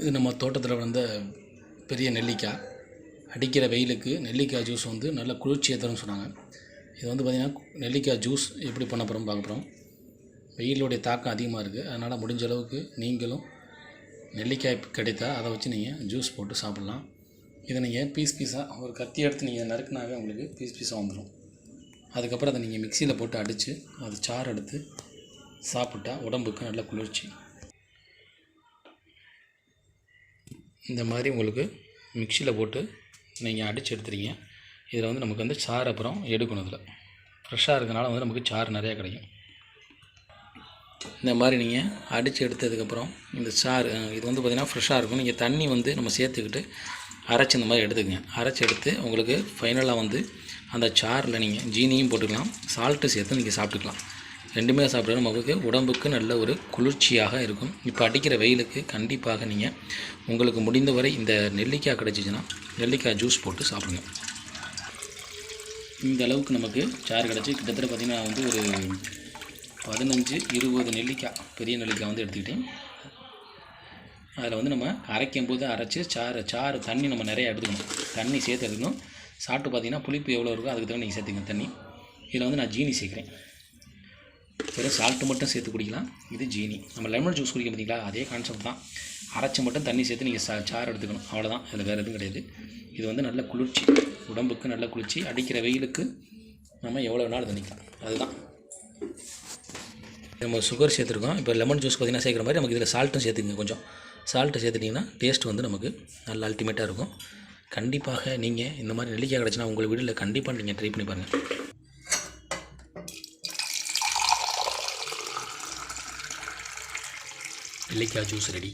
இது நம்ம தோட்டத்தில் வளர்ந்த பெரிய நெல்லிக்காய். அடிக்கிற வெயிலுக்கு நெல்லிக்காய் ஜூஸ் வந்து நல்ல குளிர்ச்சியை தரும்னு சொன்னாங்க. இது வந்து பார்த்திங்கன்னா நெல்லிக்காய் ஜூஸ் எப்படி பண்ண போகிறோம் பார்க்க போகிறோம் வெயிலுடைய தாக்கம் அதிகமாக இருக்குது அதனால் முடிஞ்ச அளவுக்கு நீங்களும் நெல்லிக்காய் கிடைத்தா அதை வச்சு நீங்கள் ஜூஸ் போட்டு சாப்பிட்லாம். இதை நீங்கள் பீஸ் பீஸாக ஒரு கத்தி எடுத்து நீங்கள் நறுக்குனாவே உங்களுக்கு பீஸ் பீஸாக வந்துடும் அதுக்கப்புறம் அதை நீங்கள் மிக்சியில் போட்டு அடித்து அது சாறு எடுத்து சாப்பிட்டா உடம்புக்கு நல்ல குளிர்ச்சி. இந்த மாதிரி உங்களுக்கு மிக்சியில் போட்டு நீங்கள் அடித்து எடுத்துறீங்க இதில் வந்து நமக்கு வந்து சாறு அப்புறம் எடுக்கணும் இதில். ஃப்ரெஷ்ஷாக இருக்கனால வந்து நமக்கு சாறு நிறையா கிடைக்கும். இந்த மாதிரி நீங்கள் அடித்து எடுத்ததுக்கப்புறம் இந்த சாறு இது வந்து பார்த்திங்கன்னா ஃப்ரெஷ்ஷாக இருக்கும். நீங்கள் தண்ணி வந்து நம்ம சேர்த்துக்கிட்டு அரைச்சி இந்த மாதிரி எடுத்துக்கங்க. அரைச்சி எடுத்து உங்களுக்கு ஃபைனலாக வந்து அந்த சாரில் நீங்கள் ஜீனியும் போட்டுக்கலாம். சால்ட்டு சேர்த்து நீங்கள் சாப்பிட்டுக்கலாம். ரெண்டுமே சாப்பிட்றது நமக்கு உடம்புக்கு நல்ல ஒரு குளிர்ச்சியாக இருக்கும். இப்போ அடிக்கிற வெயிலுக்கு கண்டிப்பாக நீங்கள் உங்களுக்கு முடிந்தவரை இந்த நெல்லிக்காய் கிடச்சிச்சின்னா நெல்லிக்காய் ஜூஸ் போட்டு சாப்பிடுங்க. இந்த அளவுக்கு நமக்கு சாறு கிடச்சி கிட்டத்தட்ட பார்த்திங்கன்னா வந்து ஒரு பதினஞ்சு இருபது நெல்லிக்காய் பெரிய நெல்லிக்காய் வந்து எடுத்துக்கிட்டேன். அதில் வந்து நம்ம அரைக்கும் போது அரைச்சி சாறு சாறு தண்ணி நம்ம நிறையா எடுத்துக்கணும். தண்ணி சேர்த்து எடுக்கணும் சாப்பிட்டு பார்த்தீங்கன்னா புளிப்பு எவ்வளோ இருக்கோ அதுக்கு தகுந்த நீங்கள் சேர்த்துக்கங்க தண்ணி. இதில் வந்து நான் ஜீனி சேர்க்குறேன். வெறும் சால்ட்டு மட்டும் சேர்த்து குடிக்கலாம். இது ஜீனி நம்ம லெமன் ஜூஸ் குடிக்க பார்த்தீங்களா? அதே கான்செப்ட் தான். அரைச்சி மட்டும் தண்ணி சேர்த்து நீங்கள் சா சாறு எடுத்துக்கணும். அவ்வளோதான் அதில் வேறு எதுவும் கிடையாது. இது வந்து நல்ல குளிர்ச்சி. உடம்புக்கு நல்ல குளிர்ச்சி. அடிக்கிற வெயிலுக்கு நம்ம எவ்வளோ வேணாலும் தண்ணிக்கலாம் அதுதான். நம்ம சுகர் சேர்த்துருக்கோம். இப்போ லெமன் ஜூஸ் பார்த்தீங்கன்னா சேர்க்குற மாதிரி நமக்கு இதில் சால்ட்டும் சேர்த்துக்குங்க கொஞ்சம். சால்ட்டு சேர்த்துட்டிங்கன்னா டேஸ்ட் வந்து நமக்கு நல்ல அல்டிமேட்டாக இருக்கும். கண்டிப்பாக நீங்கள் இந்த மாதிரி நெல்லிக்காய் கிடச்சுன்னா உங்கள் வீட்டில் கண்டிப்பாக நீங்கள் ட்ரை பண்ணி பாருங்கள் நெல்லிக்காய் ஜூஸ் ரெடி